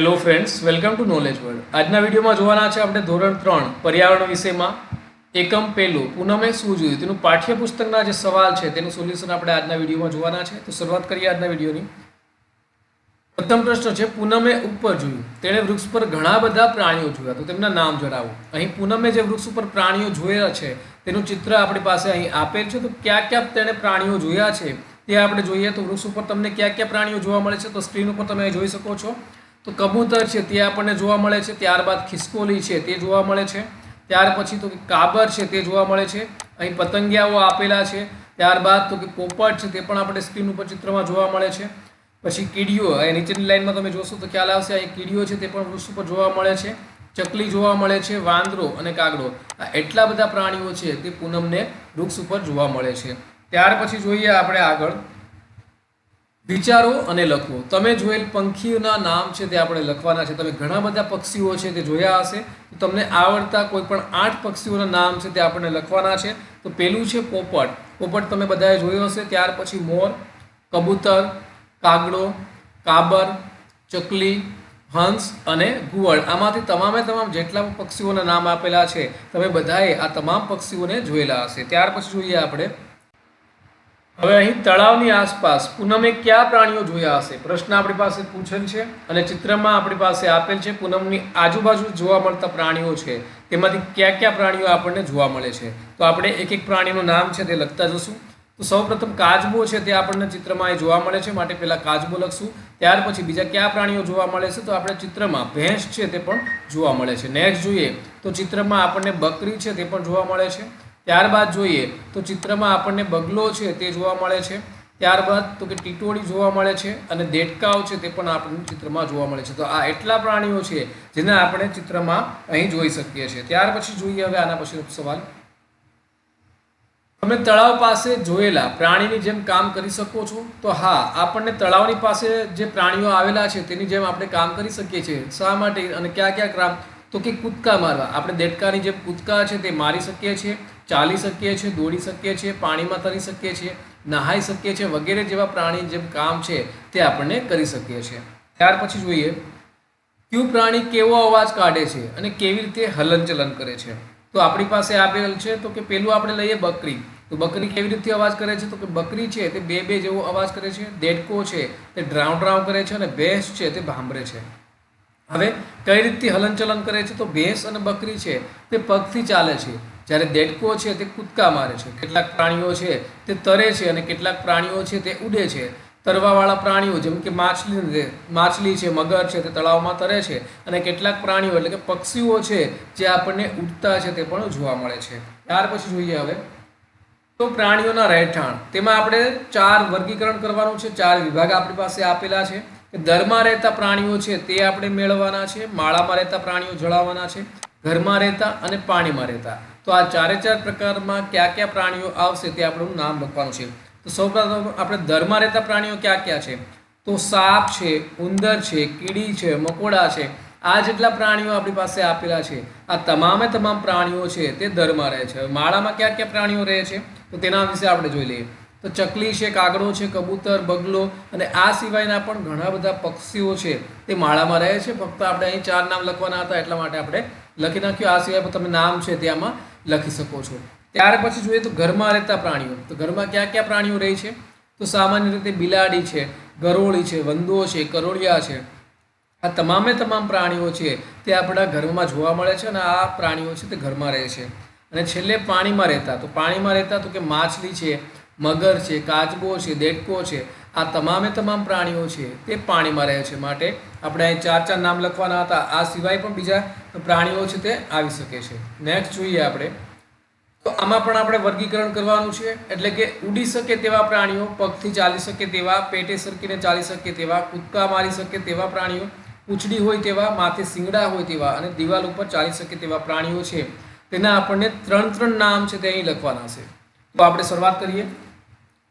Hello friends welcome to knowledge world આજના વિડીયોમાં જોવાના છે આપણે ધોરણ ત્રણ, પર્યાવરણ વિષયમાં એકમ પહેલું, પૂનમે શું જોયું? તેનું પાઠ્યપુસ્તકના જે સવાલ છે, તેનું સોલ્યુશન આપણે આજના વિડીયોમાં જોવાના છે. તો શરૂઆત કરીએ આજના વિડીયોની. પ્રથમ પ્રશ્ન છે, પૂનમે ઉપર જોયું. તેણે વૃક્ષ પર ઘણા બધા પ્રાણીઓ જોયા. તો તેમના નામ જણાવો. અહીં પૂનમે જે વૃક્ષ ઉપર પ્રાણીઓ જોયા છે, તેનું ચિત્ર આપણી પાસે અહીં આપેલ છે. તો ક્યાં ક્યાં તેણે પ્રાણીઓ જોયા છે? તે આપણે જોઈએ તો વૃક્ષ ઉપર તમને ક્યાં ક્યાં પ્રાણીઓ જોવા મળે છે? તો સ્ક્રીન ઉપર તમે જોઈ શકો છો. તો કબૂતર છે તે આપણને જોવા મળે છે, ત્યારબાદ ખિસકોલી છે તે જોવા મળે છે, ત્યાર પછી તો કે કાબર છે તે જોવા મળે છે, અહીં પતંગિયાઓ આપેલા છે, ત્યારબાદ તો કે પોપટ છે તે પણ આપણે સ્ક્રીન ઉપર ચિત્રમાં જોવા મળે છે, પછી કીડીઓ અહીં નીચેની લાઈનમાં તમે જોશો તો ખ્યાલ આવશે અહીં કીડીઓ છે તે પણ વૃક્ષ ઉપર જોવા મળે છે, ચકલી જોવા મળે છે, વાંદરો અને કાગડો, આ એટલા બધા પ્રાણીઓ છે તે પૂનમને વૃક્ષ ઉપર જોવા મળે છે. ત્યાર પછી જોઈએ આપણે આગળ વિચારો અને લખો. તમે જોયેલ પંખીઓના નામ છે તે આપણે લખવાના છે. તમે ઘણા બધા પક્ષીઓ છે તે જોયા હશે. તો તમને આવડતા કોઈ પણ આઠ પક્ષીઓના નામ છે તે આપણને લખવાના છે. તો પેલું છે પોપટ. પોપટ તમે બધાએ જોયો હશે. ત્યાર પછી મોર, કબૂતર, કાગડો, કાબર, ચકલી, હંસ અને ઘુવડ. આમાંથી તમામે તમામ જેટલા પક્ષીઓના નામ આપેલા છે, તમે બધાએ આ તમામ પક્ષીઓને જોયેલા હશે. ત્યાર પછી જોઈએ આપણે હવે અહીં તળાવની આસપાસ પૂનમે કયા પ્રાણીઓ જોયા હશે? પ્રશ્ન આપણી પાસે પૂછેલ છે અને ચિત્રમાં આપણી પાસે આપેલ છે, પૂનમની આજુબાજુ જોવા મળતા પ્રાણીઓ છે. તેમાંથી કયા કયા પ્રાણીઓ આપણને જોવા મળે છે? તો આપણે એક એક પ્રાણીનું નામ છે તે લખતા જશું. તો સૌપ્રથમ કાચબો છે તે આપણને ચિત્રમાં એ જોવા મળે છે. માટે પહેલાં કાચબો લખશું. ત્યાર પછી બીજા કયા પ્રાણીઓ જોવા મળે છે? તો આપણે ચિત્રમાં ભેંસ છે તે પણ જોવા મળે છે. નેક્સ્ટ જોઈએ. તો ચિત્રમાં આપણને બકરી છે તે પણ જોવા મળે છે. ત્યારબાદ જોઈએ તો ચિત્રમાં આપણને બગલો છે તે જોવા મળે છે. ત્યારબાદ તો કે ટીટોળી જોવા મળે છે અને દેડકાઓ છે તે પણ આપણને ચિત્રમાં જોવા મળે છે. તો આ એટલા પ્રાણીઓ છે જેને આપણે ચિત્રમાં અહીં જોઈ શકીએ છીએ. ત્યાર પછી જોઈએ હવે આના પછીનો સવાલ. તમે તળાવ પાસે જોયેલા પ્રાણીની જેમ કામ કરી શકો છો? તો હા, આપણને તળાવની પાસે જે પ્રાણીઓ આવેલા છે તેની જેમ આપણે કામ કરી શકીએ છીએ. શા માટે અને ક્યાં ક્યાં કામ તો કે કૂદકા મારવા. આપણે દેડકાની જે કૂદકા છે તે મારી શકીએ છીએ. ચાલી શકીએ છીએ, દોડી શકીએ છીએ, પાણીમાં તરી શકીએ છીએ, નહાઈ શકીએ છીએ, વગેરે જેવા પ્રાણી જેમ કામ છે તે આપણને કરી શકીએ છીએ. ત્યાર પછી જોઈએ, કયું પ્રાણી કેવો અવાજ કાઢે છે અને કેવી રીતે હલનચલન કરે છે? તો આપણી પાસે આપેલ છે તો કે પેલું આપણે લઈએ બકરી. તો બકરી કેવી રીતે અવાજ કરે છે? તો કે બકરી છે તે બે બે જેવો અવાજ કરે છે, દેડકો છે તે ડ્રાઉ ડ્રાઉ કરે છે અને ભેંસ છે તે ભાંભરે છે. હવે કઈ રીતથી હલનચલન કરે છે? તો ભેંસ અને બકરી છે તે પગથી ચાલે છે. જ્યારે દેડકો છે તે કૂદકા મારે છે, કેટલાક પ્રાણીઓ છે તે તરે છે અને કેટલાક પ્રાણીઓ છે તે ઉડે છે. તરવાવાળા પ્રાણીઓ જેમ કે માછલી માછલી છે, મગર છે તે તળાવમાં તરે છે અને કેટલાક પ્રાણીઓ એટલે કે પક્ષીઓ છે જે આપણને ઉડતા છે તે પણ જોવા મળે છે. ત્યાર પછી જોઈએ હવે. તો પ્રાણીઓના રહેઠાણ. તેમાં આપણે ચાર વર્ગીકરણ કરવાનું છે. ચાર વિભાગ આપણી પાસે આપેલા છે. દરમાં રહેતા પ્રાણીઓ છે તે આપણે મેળવવાના છે, માળામાં રહેતા પ્રાણીઓ જળાવવાના છે, ઘરમાં રહેતા અને પાણીમાં રહેતા. તો આ ચારે ચાર પ્રકારમાં કયા કયા પ્રાણીઓ આવશે તે આપણું નામ લખવાનું છે. તો સૌપ્રથમ આપણે દરમાં રહેતા પ્રાણીઓ કયા ક્યાં છે? તો સાપ છે, ઉંદર છે, કીડી છે, મકોડા છે, આ જેટલા પ્રાણીઓ આપણી પાસે આપેલા છે. આ તમામે તમામ પ્રાણીઓ છે તે દરમાં રહે છે. માળામાં કયા કયા પ્રાણીઓ રહે છે? તો તેના વિશે આપણે જોઈ લઈએ. તો ચકલી છે, કાગડો છે, કબૂતર, બગલો અને આ સિવાયના પણ ઘણા બધા પક્ષીઓ છે તે માળામાં રહે છે. ફક્ત આપણે અહીં ચાર નામ લખવાના હતા એટલા માટે આપણે લખી નાખ્યું, આ સિવાય તમે નામ છે તે લખી શકો છો. ત્યાર પછી જોઈએ તો ઘરમાં રહેતા પ્રાણીઓ. તો ઘરમાં કયા કયા પ્રાણીઓ રહે છે? તો સામાન્ય રીતે બિલાડી છે, ગરોળી છે, વંદો છે, કરોળિયા છે. આ તમામે તમામ પ્રાણીઓ છે તે આપણા ઘરમાં જોવા મળે છે અને આ પ્રાણીઓ છે તે ઘરમાં રહે છે. અને છેલ્લે પાણીમાં રહેતા. તો પાણીમાં રહેતા તો કે માછલી છે મગર છે, કાચબો છે, દેડકો છે, આ તમામે તમામ પ્રાણીઓ છે, તે પાણીમાં રહે છે. માટે આપણે અહીં ચાર ચાર નામ લખવાના હતા. આ સિવાય પણ બીજા પ્રાણીઓ છે તે આવી શકે છે. નેક્સ્ટ જોઈએ આપણે. તો આમાં પણ આપણે વર્ગીકરણ કરવાનું છે. એટલે કે ઉડી શકે તેવા પ્રાણીઓ, પગથી ચાલી શકે તેવા, પેટે સરકીને ચાલી શકે તેવા, કૂદકા મારી શકે તેવા પ્રાણીઓ પૂંછડી હોય તેવા, માથે શિંગડા હોય તેવા અને દિવાલ ઉપર ચાલી શકે તેવા પ્રાણીઓ છે. તેના આપણને ત્રણ ત્રણ નામ છે તે અહીં લખવાના છે. તો આપણે શરૂઆત કરીએ.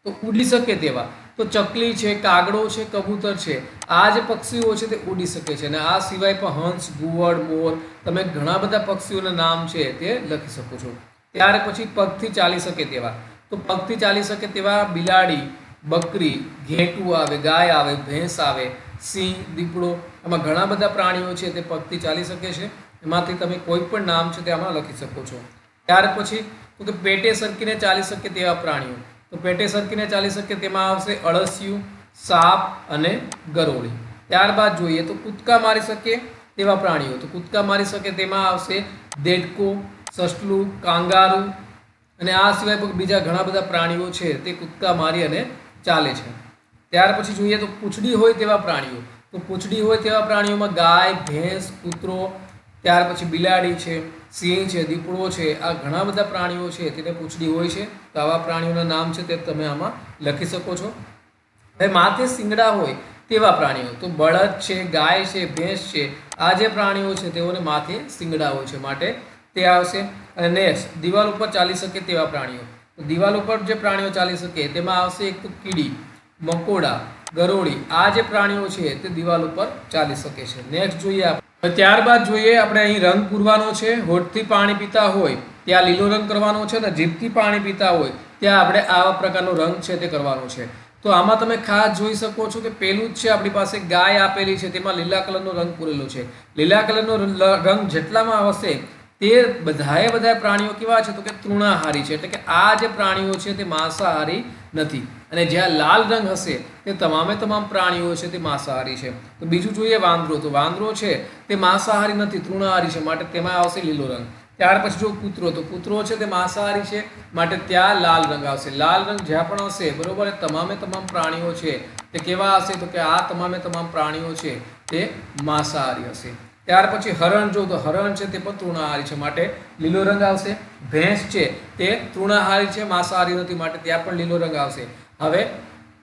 તો ઉડી શકે તેવા. તો ચકલી છે, કાગડો છે, કબૂતર છે, આ જે પક્ષીઓ છે તે ઉડી શકે છે. અને આ સિવાય પણ હંસ, ગુવડ, મોર, તમે ઘણા બધા પક્ષીઓના નામ છે તે લખી શકો છો. ત્યાર પછી પગથી ચાલી શકે તેવા. તો પગથી ચાલી શકે તેવા બિલાડી, બકરી, ઘેટું આવે, ગાય આવે, ભેંસ આવે, સિંહ, દીપડો, આમાં ઘણા બધા પ્રાણીઓ છે તે પગથી ચાલી શકે છે. એમાંથી તમે કોઈ પણ નામ છે તે આમાં લખી શકો છો. ત્યાર પછી તો કે પેટે સરકીને ચાલી શકે તેવા પ્રાણીઓ. તો પેટે સરકીને ચાલી શકે તેમાં આવશે અળસિયું, સાપ અને ગરોળી. ત્યારબાદ જોઈએ તો કૂદકા મારી શકે તેવા પ્રાણીઓ. તો કૂદકા મારી શકે તેમાં આવશે દેડકો, સસલું, કાંગારું અને આ સિવાય બીજા ઘણા બધા પ્રાણીઓ છે તે કૂદકા મારી અને ચાલે છે. ત્યાર પછી જોઈએ તો પૂંછડી હોય તેવા પ્રાણીઓ. તો પૂંછડી હોય તેવા પ્રાણીઓમાં ગાય, ભેંસ, કૂતરો ત્યાર પછી બિલાડી છે, સિંહ છે, દીપડો છે, આ ઘણા બધા પ્રાણીઓ છે, તેને પૂંછડી હોય છે તો આવા પ્રાણીઓના નામ છે તે તમે આમાં લખી શકો છો. હવે માથે સિંગડા હોય તેવા પ્રાણીઓ, તો બળદ છે, ગાય છે, ભેંસ છે, આ જે પ્રાણીઓ છે તેઓને માથે સિંગડા હોય છે માટે તે આવશે. અને નેક્સ્ટ, દિવાલ ઉપર ચાલી શકે તેવા પ્રાણીઓ દિવાલ ઉપર જે પ્રાણીઓ ચાલી શકે તેમાં આવશે એક તો કીડી, મકોડા, ગરોળી, આ જે પ્રાણીઓ છે તે દિવાલ ઉપર ચાલી શકે છે. નેક્સ્ટ જોઈએ આપણે ત્યારબાદ જોઈએ આપણે અહીં રંગ પૂરવાનો છે, હોઠથી પાણી પીતા હોય, ત્યાં લીલો રંગ કરવાનો છે અને જીભથી પાણી પીતા હોય, ત્યાં આપણે આવા પ્રકારનો રંગ છે તે કરવાનો છે. તો આમાં તમે ખાસ જોઈ શકો છો કે પેલું જ છે આપણી પાસે ગાય આપેલી છે, તેમાં લીલા કલરનો રંગ પૂરેલો છે. લીલા કલરનો રંગ જેટલામાં આવશે તે બધાએ બધા પ્રાણીઓ કેવા છે તો કે તૃણાહારી છે. એટલે કે આ જે પ્રાણીઓ છે તે માંસાહારી નથી. અને જ્યાં લાલ રંગ હશે તે તમામે તમામ પ્રાણીઓ છે તે માંસાહારી છે. તો બીજું જોઈએ વાંદરો. તો વાંદરો છે તે માંસાહારી નથી, તૃણાહારી છે. માટે તેમાં આવશે લીલો રંગ. ત્યાર પછી જો કૂતરો, તો કૂતરો છે તે માંસાહારી છે. માટે ત્યાં લાલ રંગ આવશે. લાલ રંગ જ્યાં પણ હશે, બરોબર તમામે તમામ પ્રાણીઓ છે તે કેવા હશે તો કે આ તમામે તમામ પ્રાણીઓ છે તે માંસાહારી હશે. ત્યાર પછી હરણ જો તો હરણ છે તે પણ તૃણાહારી છે માટે લીલો રંગ આવશે. ભેંસ છે તે તૃણાહારી છે માંસાહારી નથી માટે ત્યાં પણ લીલો રંગ આવશે. હવે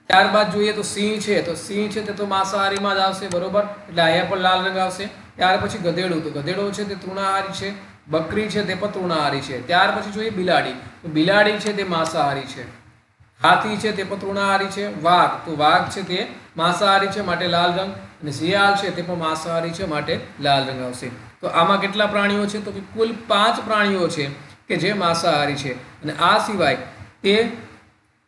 ત્યારબાદ જોઈએ તો સિંહ છે, તો સિંહ છે તે તો માંસાહારીમાં જ આવશે, બરોબર? એટલે અહીંયા પણ લાલ રંગ આવશે. ત્યાર પછી ગધેડું, તો ગધેડો છે તે તૃણાહારી છે, બકરી છે તે પણ તૃણાહારી છે. ત્યાર પછી જોઈએ બિલાડી. તો બિલાડી છે તે માંસાહારી છે. હાથી છે, તે પણ તૃણાહારી છે. વાઘ, તો વાઘ છે તે માંસાહારી છે, માટે લાલ રંગ. અને શિયાળ છે, તે પણ માંસાહારી છે, માટે લાલ રંગ આવશે. તો આમાં કેટલા પ્રાણીઓ છે? તો કે કુલ પાંચ પ્રાણીઓ છે કે જે માંસાહારી છે. અને આ સિવાય તે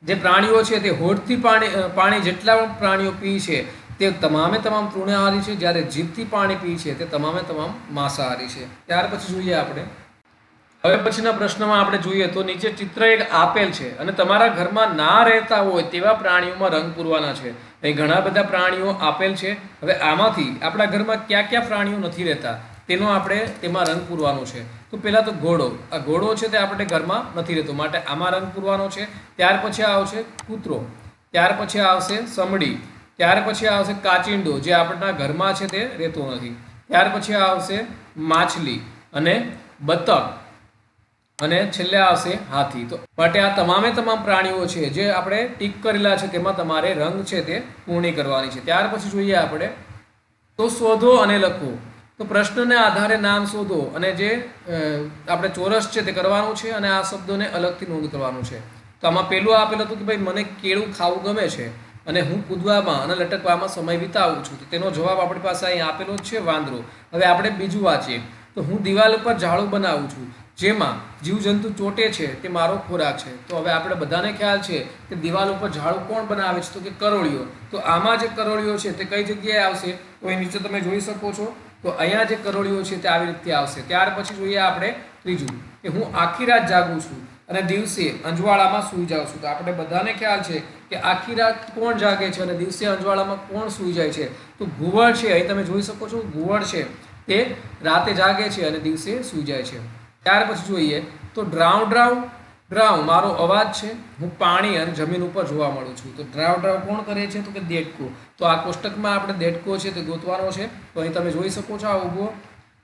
જે પ્રાણીઓ છે, તે હોઠથી પાણી પાણી જેટલા પણ પ્રાણીઓ પી છે, તે તમામે તમામ તૃણાહારી છે. જ્યારે જીભથી પાણી પી છે, તે તમામે તમામ માંસાહારી છે. ત્યાર પછી જોઈએ આપણે હવે પછીના પ્રશ્નમાં આપણે જોઈએ તો નીચે ચિત્ર એક આપેલ છે અને તમારા ઘરમાં ના રહેતા હોય તેવા પ્રાણીઓમાં રંગ પૂરવાના છે. અહીં ઘણા બધા પ્રાણીઓ આપેલ છે. હવે આમાંથી આપણા ઘરમાં કયા કયા પ્રાણીઓ નથી રહેતા તેનો આપણે તેમાં રંગ પૂરવાનો છે. તો પહેલાં તો ઘોડો. આ ઘોડો છે તે આપણે ઘરમાં નથી રહેતો, માટે આમાં રંગ પૂરવાનો છે. ત્યાર પછી આવશે કૂતરો. ત્યાર પછી આવશે સમડી. ત્યાર પછી આવશે કાચિંડો, જે આપણા ઘરમાં છે તે રહેતો નથી. ત્યાર પછી આવશે માછલી અને બતક. અને છેલ્લે આવશે હાથી. તો માટે આ તમામે તમામ પ્રાણીઓ છે જે આપણે ટીક કરેલા છે તેમાં તમારે રંગ છે તે પૂર્ણી કરવાની છે. ત્યાર પછી જોઈએ આપણે, તો શોધો અને લખો. તો પ્રશ્નને આધારે નામ શોધો અને જે આપણે ચોરસ છે તે કરવાનું છે અને આ શબ્દોને અલગથી નોંધ કરવાનું છે. તો આમાં પેલું આપેલું હતું કે ભાઈ, મને કેળું ખાવું ગમે છે અને હું કૂદવામાં અને લટકવામાં સમય વિતાવું છું. તેનો જવાબ આપણી પાસે અહીં આપેલો છે વાંદરો. હવે આપણે બીજું વાંચીએ. તો હું દિવાલ ઉપર ઝાડું બનાવું છું. જેમાં જીવજંતુ ચોંટે છે, તે મારો ખોરાક છે. તો હવે આપણે બધાને ખ્યાલ છે કે દિવાલ ઉપર ઝાડું કોણ બનાવે છે? તો કે કરોળીઓ. તો આમાં જે કરોળીઓ છે તે કઈ જગ્યાએ આવશે? તો એ નીચે તમે જોઈ શકો છો. તો અહીંયા જે કરોળીઓ છે તે આવી રીતે આવશે. ત્યાર પછી જોઈએ આપણે ત્રીજું કે હું આખી રાત જાગું છું અને દિવસે અંજવાળામાં સૂઈ જાઉં છું. તો આપણે બધાને ખ્યાલ છે કે આખી રાત કોણ જાગે છે અને દિવસે અંજવાળામાં કોણ સૂઈ જાય છે? તો ઘુવડ છે. અહીં તમે જોઈ શકો છો ઘુવડ છે. તે રાતે જાગે છે અને દિવસે સૂઈ જાય છે. ત્યાર પછી જોઈએ તો ડ્રાઉ ડ્રાઉ ડ્રાઉ મારો અવાજ છે. હું પાણી અને જમીન ઉપર જોવા મળું છું. તો ડ્રાઉ ડ્રાઉ કોણ કરે છે? તો કે દેડકો. તો આ કોષ્ટકમાં આપણે દેડકો છે તે ગોતવાનો છે. તો અહીં તમે જોઈ શકો છો આ ઊભો.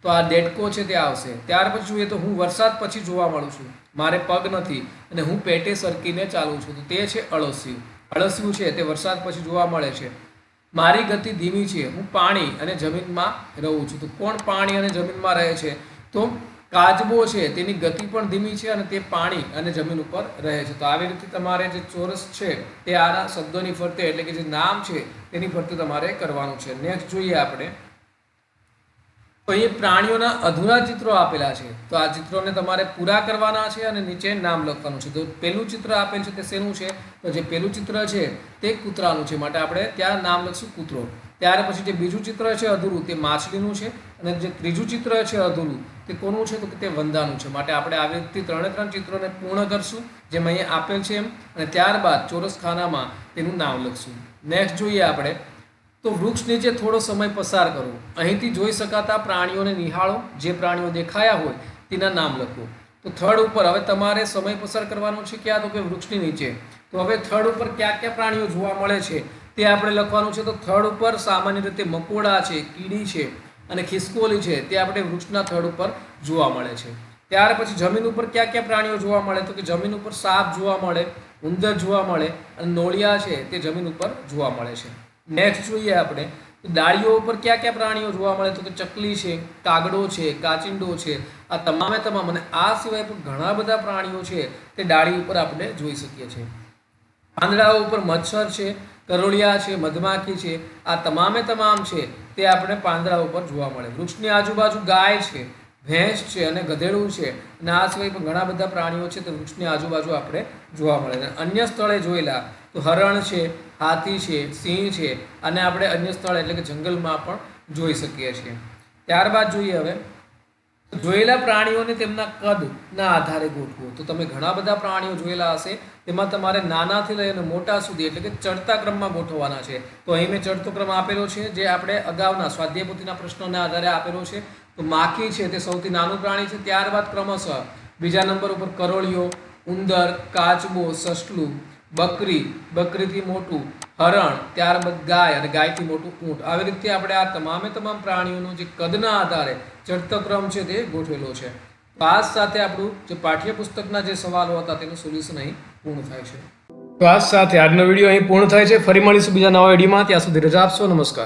તો આ દેડકો છે તે આવશે. ત્યાર પછી જોઈએ તો હું વરસાદ પછી જોવા મળું છું. મારે પગ નથી અને હું પેટે સરકીને ચાલું છું. તો તે છે અળસિયું. અળસિયું છે તે વરસાદ પછી જોવા મળે છે. મારી ગતિ ધીમી છે. હું પાણી અને જમીનમાં રહું છું. તો કોણ પાણી અને જમીનમાં રહે છે? તો કાચબો છે, તેની ગતિ પણ ધીમી છે અને તે પાણી અને જમીન ઉપર રહે છે. તો આવી રીતે તમારે જે ચોરસ છે, તે આના શબ્દોની ફરતે એટલે કે જે નામ છે, તેની ફરતે તમારે કરવાનું છે. નેક્સ્ટ જોઈએ આપણે. તો એ પ્રાણીઓના અધૂરા ચિત્રો આપેલા છે. તો આ ચિત્રોને તમારે પૂરા કરવાના છે અને નીચે નામ લખવાનું છે. તો પેલું ચિત્ર આપેલ છે તે શેનું છે? તો જે પહેલું ચિત્ર છે, તે કૂતરાનું છે. માટે આપણે ત્યાં નામ લખશું કૂતરો. ત્યાર પછી જે બીજું ચિત્ર છે અધૂરું, તે માછલીનું છે. અને જે ત્રીજું ચિત્ર છે અધૂરું તે કોનું છે તો કે તે વંદાનું છે. માટે આપણે આવી રીતે ત્રણે ત્રણ ચિત્રોને પૂર્ણ કરશું, જેમ અહીંયા આપેલ છે એમ, અને ત્યારબાદ ચોરસ ખાનામાં તેનું નામ લખશું. નેક્સ્ટ જોઈએ આપણે, તો વૃક્ષ નીચે થોડો સમય પસાર કરો. અહીંથી જોઈ શકાતા પ્રાણીઓને નિહાળો. જે પ્રાણીઓ દેખાયા હોય, તેના નામ લખો. તો થર્ડ ઉપર, હવે તમારે સમય પસાર કરવાનો છે ક્યાં? તો કે વૃક્ષની નીચે. તો હવે થર્ડ ઉપર કયા કયા પ્રાણીઓ જોવા મળે છે? તે આપણે લખવાનું છે તો થર્ડ ઉપર સામાન્ય રીતે મકોડા છે, કીડી છે અને ખિસકોલી છે તે આપણે વૃક્ષના થડ ઉપર જોવા મળે છે. ત્યાર પછી જમીન ઉપર કયા કયા પ્રાણીઓ જોવા મળે? તો કે જમીન ઉપર સાપ જોવા મળે, ઉંદર જોવા મળે અને નોળિયા છે તે જમીન ઉપર જોવા મળે છે. નેક્સ્ટ જોઈએ આપણે ડાળીઓ ઉપર કયા કયા પ્રાણીઓ જોવા મળે? તો કે ચકલી છે, કાગડો છે, કાચિંડો છે, આ તમામે તમામ અને આ સિવાય પણ ઘણા બધા પ્રાણીઓ છે તે ડાળી ઉપર આપણે જોઈ શકીએ છીએ. પાંદડાઓ ઉપર મચ્છર છે કરોળિયા છે, મધમાખી છે, આ તમામે તમામ છે તે આપણે પાંદડા ઉપર જોવા મળે. વૃક્ષની આજુબાજુ ગાય છે, ભેંસ છે અને ગધેડું છે અને આ સિવાય પણ ઘણા બધા પ્રાણીઓ છે તે વૃક્ષની આજુબાજુ આપણે જોવા મળે છે. અન્ય સ્થળે જોયેલા તો હરણ છે, હાથી છે, સિંહ છે અને આપણે અન્ય સ્થળે એટલે કે જંગલમાં પણ જોઈ શકીએ છીએ. ત્યારબાદ જોઈએ હવે જોયેલા પ્રાણીઓને તેમના કદના આધારે ગોઠવો. તો તમે ઘણા બધા પ્રાણીઓ જોયેલા હશે, તેમાં તમારે નાનાથી લઈને મોટા સુધી એટલે કે ચડતા ક્રમમાં ગોઠવવાના છે. તો અહીં મેં ચડતો ક્રમ આપેલો છે, જે આપણે અગાઉના સ્વાધ્યાયપોથીના પ્રશ્નોના આધારે આપેલો છે. તો માખી છે તે સૌથી નાનું પ્રાણી છે, ત્યારબાદ ક્રમશઃ બીજા નંબર ઉપર કરોળિયો, ઉંદર, કાચબો, સસલું, બકરી, બકરીથી મોટું હરણ, ત્યારબાદ ગાય અને ગાયથી મોટું ઊંટ. આવી રીતે આપણે આ તમામે તમામ પ્રાણીઓનો જે કદના આધારે ચડતો ક્રમ છે તે ગોઠવેલો છે. તો આ સાથે આપણું જે પાઠ્યપુસ્તકના જે સવાલો હતા તેનું સોલ્યુશન અહીં પૂર્ણ થાય છે. તો આ સાથે આજનો વીડિયો અહીં પૂર્ણ થાય છે. ફરી મળીશું બીજા નવા વિડીયોમાં. ત્યાં સુધી રજા આપશો. નમસ્કાર.